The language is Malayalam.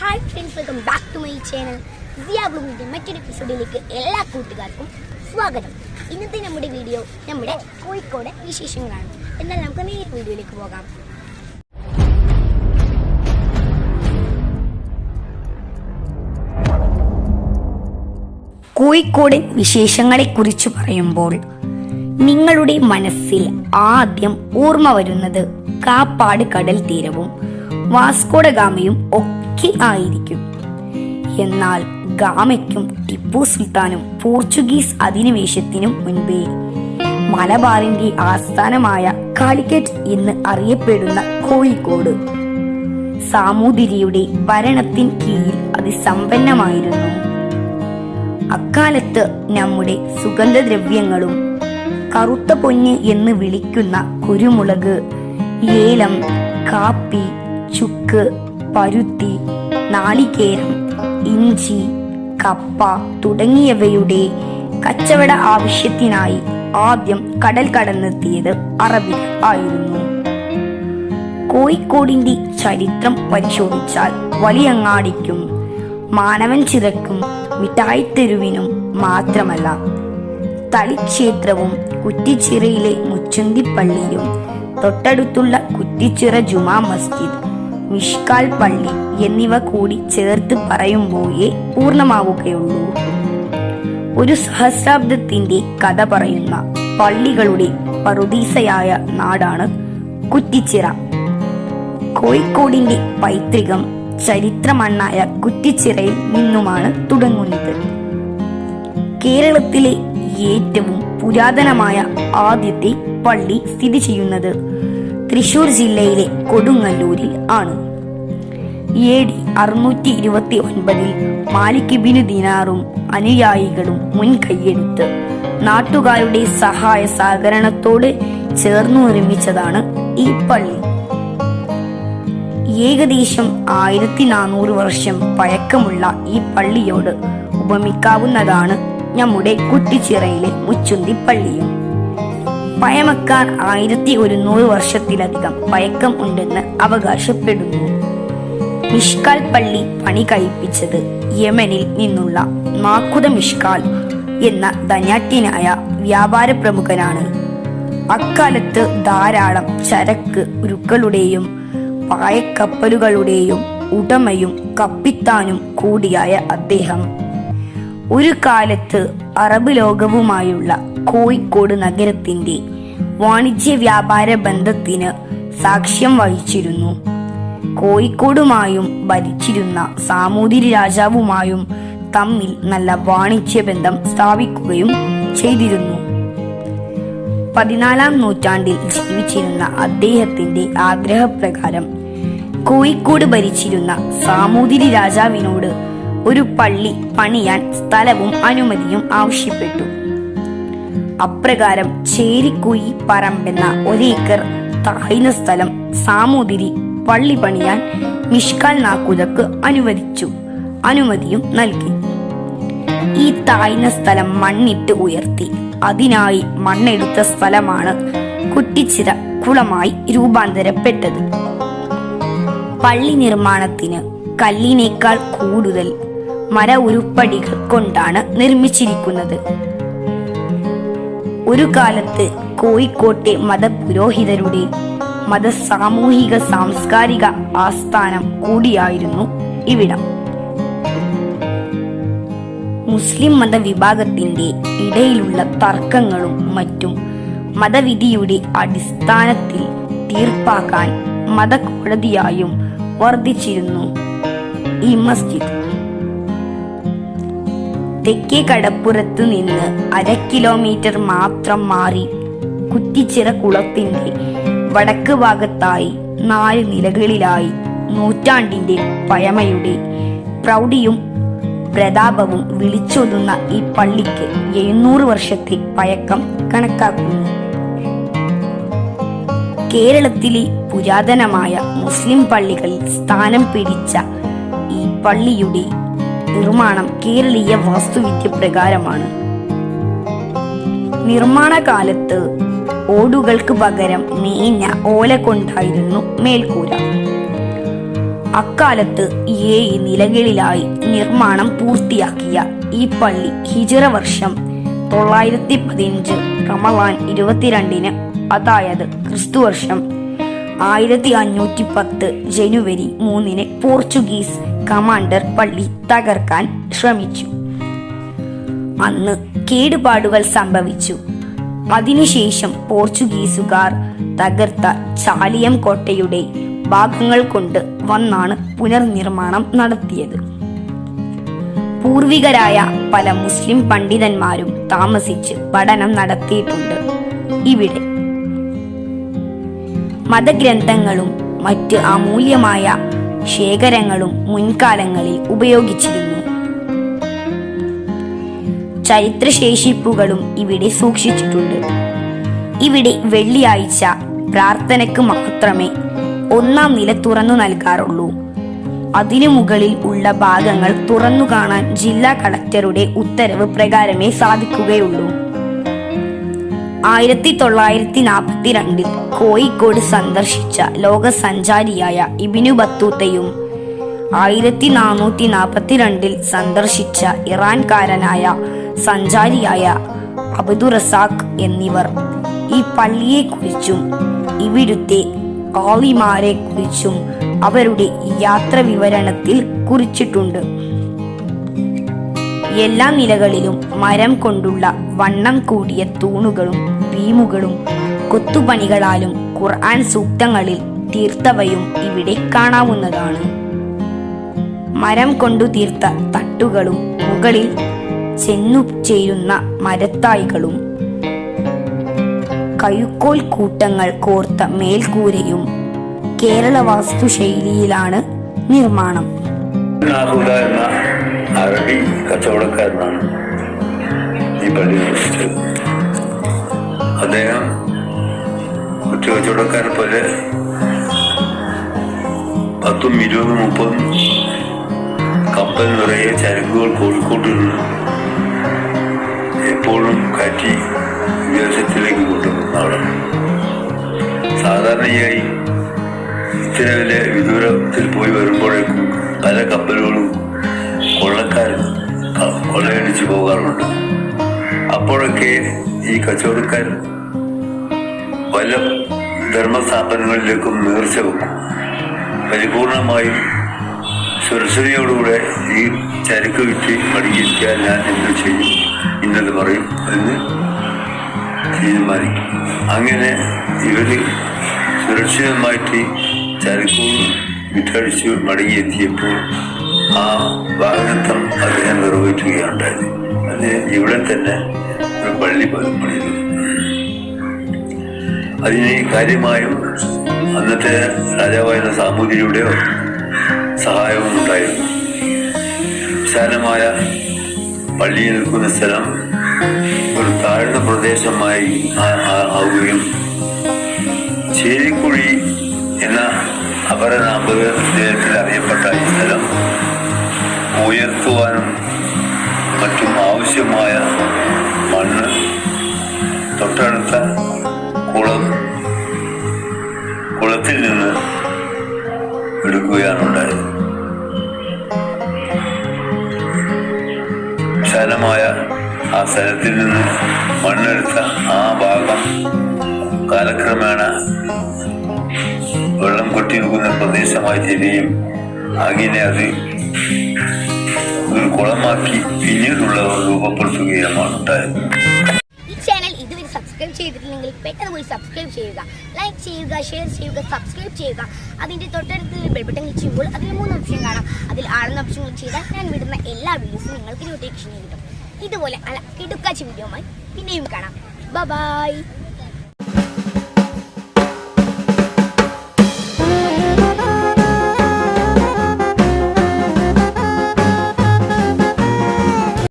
Hi friends welcome back to my channel. സിയ മറ്റൊരു എപ്പിസോഡിലേക്ക് എല്ലാ കൂട്ടുകാർക്കും സ്വാഗതം. ഇന്നത്തെ നമ്മുടെ വീഡിയോ നമ്മുടെ കോഴിക്കോട് വിശേഷങ്ങളാണ്. എന്നാൽ നമുക്ക് നേരിട്ട് വീഡിയോയിലേക്ക് പോകാം. കോഴിക്കോടൻ വിശേഷങ്ങളെക്കുറിച്ച് പറയുമ്പോൾ നിങ്ങളുടെ മനസ്സിൽ ആദ്യം ഓർമ്മ വരുന്നത് കാപ്പാട് കടൽ തീരവും വാസ്കോഡ ഗാമയും ഒക്കെ ആയിരിക്കും. എന്നാൽ ഗാമയ്ക്കും ടിപ്പു സുൽത്താനും പോർച്ചുഗീസ് അധിനിവേശത്തിനും മുൻപേ മലബാറിന്റെ ആസ്ഥാനമായ കാലിക്കറ്റ് എന്ന് അറിയപ്പെടുന്ന കോഴിക്കോട് സാമൂതിരിയുടെ ഭരണത്തിൻ കീഴിൽ അതിസമ്പന്നമായിരുന്നു. അക്കാലത്ത് നമ്മുടെ സുഗന്ധദ്രവ്യങ്ങളും കറുത്ത പൊന്ന് എന്ന് വിളിക്കുന്ന കുരുമുളക് ഏലം കാപ്പി ചുക്ക് പരുത്തി നാളികേരം ഇഞ്ചി കപ്പ തുടങ്ങിയവയുടെ കച്ചവട ആവശ്യത്തിനായി ആദ്യം കടൽ കടന്നെത്തിയത് അറബി ആയിരുന്നു. കോഴിക്കോടിന്റെ ചരിത്രം പരിശോധിച്ചാൽ വലിയങ്ങാടിക്കും മാനവൻ ചിറക്കും മിഠായിത്തെരുവിനും മാത്രമല്ല തളിക്ഷേത്രവും കുറ്റിച്ചിറയിലെ മുച്ചുന്തിപ്പള്ളിയും തൊട്ടടുത്തുള്ള കുറ്റിച്ചിറ ജുമാ മസ്ജിദ് മിഷ്കാൽ പള്ളി എന്നിവ കൂടി ചേർത്ത് പറയുമ്പോഴേ പൂർണമാവുകയുള്ളൂ. ഒരു സഹസ്രാബ്ദത്തിന്റെ കഥ പറയുന്ന പള്ളികളുടെ പറുദീസയായ നാടാണ് കുറ്റിച്ചിറ. കോഴിക്കോടിന്റെ പൈതൃകം ചരിത്രമണ്ണായ കുറ്റിച്ചിറയിൽ നിന്നുമാണ് തുടങ്ങുന്നത്. കേരളത്തിലെ ഏറ്റവും പുരാതനമായ ആദ്യത്തെ പള്ളി സ്ഥിതി ചെയ്യുന്നത് തൃശൂർ ജില്ലയിലെ കൊടുങ്ങല്ലൂരിൽ ആണ്. എ ഡി അറുന്നൂറ്റി ഇരുപത്തി ഒൻപതിൽ ദിനാറും അനുയായികളും മുൻകൈയെടുത്ത് നാട്ടുകാരുടെ സഹായ സഹകരണത്തോട് ചേർന്നു നിർമ്മിച്ചതാണ് ഈ പള്ളി. ഏകദേശം ആയിരത്തി നാനൂറ് വർഷം പഴക്കമുള്ള ഈ പള്ളിയോട് ഉപമിക്കാവുന്നതാണ് നമ്മുടെ കുട്ടിച്ചിറയിലെ മുച്ചുന്തി പള്ളിയും പഴമക്കാർ ആയിരത്തി ഒരുന്നൂറ് വർഷത്തിലധികം പയക്കം ഉണ്ടെന്ന് അവകാശപ്പെടുന്നു. മിഷ്കാൽ പള്ളി പണി കഴിപ്പിച്ചത് യമനിൽ നിന്നുള്ള മാക്കുത മിഷ്കാൽ എന്ന ധനാട്യനായ വ്യാപാര പ്രമുഖനാണ്. അക്കാലത്ത് ധാരാളം ചരക്ക് ഉരുക്കളുടെയും പായക്കപ്പലുകളുടെയും ഉടമയും കപ്പിത്താനും കൂടിയായ അദ്ദേഹം. ഒരു കാലത്ത് അറബ് ലോകവുമായുള്ള കോഴിക്കോട് നഗരത്തിന്റെ വാണിജ്യ വ്യാപാര ബന്ധത്തിന് സാക്ഷ്യം വഹിച്ചിരുന്നു. കോഴിക്കോടുമായും ഭരിച്ചിരുന്ന സാമൂതിരി രാജാവുമായും തമ്മിൽ നല്ല വാണിജ്യ ബന്ധം സ്ഥാപിക്കുകയും ചെയ്തിരുന്നു. പതിനാലാം നൂറ്റാണ്ടിൽ ജീവിച്ചിരുന്ന അദ്ദേഹത്തിന്റെ ആഗ്രഹപ്രകാരം കോഴിക്കോട് ഭരിച്ചിരുന്ന സാമൂതിരി രാജാവിനോട് ഒരു പള്ളി പണിയാൻ സ്ഥലവും അനുമതിയും ആവശ്യപ്പെട്ടു. അപ്രകാരം ചേരിക്കുയി പറമ്പെന്ന ഒരേക്കർ താഴ്ന്ന സ്ഥലം സാമൂതിരി പള്ളി പണിയാൻ മിഷ്കാൽ നാക്കുതക്ക് അനുവദിച്ചു. അനുമതിയും നൽകി. ഈ താഴ്ന്ന സ്ഥലം മണ്ണിട്ട് ഉയർത്തി. അതിനായി മണ്ണെടുത്ത സ്ഥലമാണ് കുട്ടിച്ചിറ കുളമായി രൂപാന്തരപ്പെട്ടത്. പള്ളി നിർമ്മാണത്തിന് കല്ലിനേക്കാൾ കൂടുതൽ മര ഉരുപ്പടികൾ കൊണ്ടാണ് നിർമ്മിച്ചിരിക്കുന്നത്. ഒരു കാലത്ത് കോഴിക്കോട്ടെ മതപുരോഹിതരുടെ മത സാമൂഹിക സാംസ്കാരിക ആസ്ഥാനം കൂടിയായിരുന്നു ഇവിടം. മുസ്ലിം മതവിഭാഗത്തിന്റെ ഇടയിലുള്ള തർക്കങ്ങളും മറ്റും മതവിധിയുടെ അടിസ്ഥാനത്തിൽ തീർപ്പാക്കാൻ മതകോടതിയായും വർദ്ധിച്ചിരുന്നു ഈ മസ്ജിദ്. തെക്കേ കടപ്പുറത്ത് നിന്ന് അര കിലോമീറ്റർ മാത്രം മാറി കുറ്റിച്ചിറ കുളത്തിന്റെ വടക്ക് ഭാഗത്തായി നാല് നിലകളിലായി നൂറ്റാണ്ടിന്റെ പഴമയുടെ പ്രൗഢിയും പ്രതാപവും വിളിച്ചൊതുന്ന ഈ പള്ളിക്ക് എഴുന്നൂറ് വർഷത്തെ പഴക്കം കണക്കാക്കുന്നു. കേരളത്തിലെ പുരാതനമായ മുസ്ലിം പള്ളികളിൽ സ്ഥാനം പിടിച്ച ഈ പള്ളിയുടെ നിർമ്മാണം കേരളീയ വാസ്തുവിദ്യ പ്രകാരമാണ്. നിർമ്മാണ കാലത്ത് ഓടുകൾക്ക് പകരം മേഞ്ഞ ഓല കൊണ്ടായിരുന്നു മേൽക്കൂര. അക്കാലത്ത് ഏഴ് നിലകളിലായി നിർമ്മാണം പൂർത്തിയാക്കിയ ഈ പള്ളി ഹിജറ വർഷം തൊള്ളായിരത്തി പതിനഞ്ച് റമലാൻ ഇരുപത്തിരണ്ടിന് അതായത് ക്രിസ്തുവർഷം ആയിരത്തി അഞ്ഞൂറ്റി പത്ത് ജനുവരി മൂന്നിന് പോർച്ചുഗീസ് കമാൻഡർ പള്ളി തകർക്കാൻ ശ്രമിച്ചു. അന്ന് കേടുപാടുകൾ സംഭവിച്ചു. അതിനുശേഷം പോർച്ചുഗീസുകാർ തകർത്ത ചാലിയം കോട്ടയുടെ ഭാഗങ്ങൾ കൊണ്ട് വന്നാണ് പുനർനിർമ്മാണം നടത്തിയത്. പൂർവികരായ പല മുസ്ലിം പണ്ഡിതന്മാരും താമസിച്ച് പഠനം നടത്തിയിട്ടുണ്ട് ഇവിടെ. മതഗ്രന്ഥങ്ങളും മറ്റ് അമൂല്യമായ ശേഖരങ്ങളും മുൻകാലങ്ങളിൽ ഉപയോഗിച്ചിരുന്നു. ചരിത്രശേഷിപ്പുകളും ഇവിടെ സൂക്ഷിച്ചിട്ടുണ്ട്. ഇവിടെ വെള്ളിയാഴ്ച പ്രാർത്ഥനയ്ക്ക് മാത്രമേ ഒന്നാം നില തുറന്നു നൽകാറുള്ളൂ. അതിനു മുകളിൽ ഉള്ള ഭാഗങ്ങൾ തുറന്നു കാണാൻ ജില്ലാ കളക്ടറുടെ ഉത്തരവ് പ്രകാരമേ സാധിക്കുകയുള്ളൂ. ആയിരത്തി തൊള്ളായിരത്തി നാൽപ്പത്തി രണ്ടിൽ കോഴിക്കോട് സന്ദർശിച്ച ലോക സഞ്ചാരിയായ ഇബിനു ബത്തൂത്തയും ആയിരത്തി നാനൂറ്റി നാൽപ്പത്തിരണ്ടിൽ സന്ദർശിച്ച ഇറാൻകാരനായ സഞ്ചാരിയായ അബ്ദുറസാഖ് എന്നിവർ ഈ പള്ളിയെക്കുറിച്ചും ഇവിടുത്തെ ആളിമാരെ കുറിച്ചും അവരുടെ യാത്ര വിവരണത്തിൽ കുറിച്ചിട്ടുണ്ട്. എല്ലാ നിലകളിലും മരം കൊണ്ടുള്ള വണ്ണം കൂടിയ തൂണുകളും ബീമുകളും കൊത്തുപണികളാലും ഖുർആൻ സൂക്തങ്ങളിൽ തീർത്തവയും ഇവിടെ കാണാവുന്നതാണ്. മരം കൊണ്ടു തീർത്ത തട്ടുകളും മുകളിൽ ചെന്നു ചേരുന്ന മരത്തായികളും കഴുക്കോൽ കൂട്ടങ്ങൾ കോർത്ത മേൽക്കൂരയും കേരള വാസ്തുശൈലിയിലാണ് നിർമ്മാണം അറബി കച്ചവടക്കാരനാണ് ഈ പള്ളി നിർമ്മിച്ചത് അദ്ദേഹം മറ്റു കച്ചവടക്കാരെ പോലെ പത്തും ഇരുപതും മുപ്പതും കപ്പൽ നിറയെ ചരക്കുകൾ കോഴിക്കോട്ടിൽ നിന്ന് എപ്പോഴും കാറ്റി വിദേശത്തിലേക്ക് കൊണ്ടുവരുന്ന ആളാണ്. സാധാരണയായി ഇത്തരവിലെ വിദൂരത്തിൽ പോയി വരുമ്പോഴേക്കും പല കപ്പലുകളും കൊള്ളയടിച്ച് പോകാറുണ്ട്. അപ്പോഴൊക്കെ ഈ കച്ചവടക്കാർ പല ധർമ്മസ്ഥാപനങ്ങളിലേക്കും നേർച്ച വെക്കും പരിപൂർണമായും സുരക്ഷയോടുകൂടെ ഈ ചരക്ക് വിറ്റ് മടങ്ങിയിരിക്കാൻ ഞാൻ എന്ത് ചെയ്യും? ഇന്നത് പറയും എന്ന് തീരുമാനിക്കും. അങ്ങനെ ഇവർ സുരക്ഷിതമായിട്ട് ചരക്കുകൾ വിറ്റടിച്ച് മടങ്ങിയെത്തിയപ്പോൾ ആ വാഗ്ദത്തം അദ്ദേഹം നിർവഹിക്കുകയുണ്ടായി. അത് ഇവിടെ തന്നെ ഒരു പള്ളി പണിതു. അതിന് കാര്യമായും അന്നത്തെ രാജാവായിരുന്ന സാമൂതിരിയുടെയോ സഹായവും ഉണ്ടായിരുന്നു വിശാലമായ പള്ളിയിൽ നിൽക്കുന്ന സ്ഥലം ഒരു താഴ്ന്ന പ്രദേശമായി ആവുകയും ചേരിക്കുഴി എന്ന അപരനാമത്തിൽ അറിയപ്പെട്ട ഈ സ്ഥലം ഉയർത്തുവാനും മറ്റും ആവശ്യമായ മണ്ണ് തൊട്ടടുത്ത കുളം കുളത്തിൽ നിന്ന് എടുക്കുകയാണ് ഉണ്ടായത് വിശാലമായ ആ സ്ഥലത്തിൽ നിന്ന് മണ്ണെടുത്ത ആ ഭാഗം കാലക്രമേണ വെള്ളം കൊട്ടിയിരിക്കുന്ന പ്രദേശമായി തീരുകയും അങ്ങനെ അത് ഒരു കുളമാക്കി പിന്നീടുള്ള രൂപപ്പെടുത്തുകയാണ് ഉണ്ടായത് ഈ ചാനൽ ഇതുവരെ സബ്സ്ക്രൈബ് ചെയ്തിട്ടില്ലെങ്കിൽ പെട്ടെന്ന് പോയി സബ്സ്ക്രൈബ് ചെയ്യുക. ലൈക്ക് ചെയ്യുക ഷെയർ ചെയ്യുക സബ്സ്ക്രൈബ് ചെയ്യുക. അതിന്റെ തൊട്ടടുത്ത് ബെൽ ബട്ടൺ ക്ലിക്ക് ചെയ്യുമ്പോൾ അതിൽ മൂന്ന് ഓപ്ഷൻ കാണാം. അതിൽ ആറുന്ന ഓപ്ഷൻ ക്ലിക്ക് ചെയ്താൽ ഞാൻ വിടുന്ന എല്ലാ വീഡിയോസും നിങ്ങൾക്ക് നോട്ടിഫിക്കേഷൻ കിട്ടും. ഇതുപോലെ അല്ല കിടുക്കാച്ച വീഡിയോമായി പിന്നെയും കാണാം. ബൈ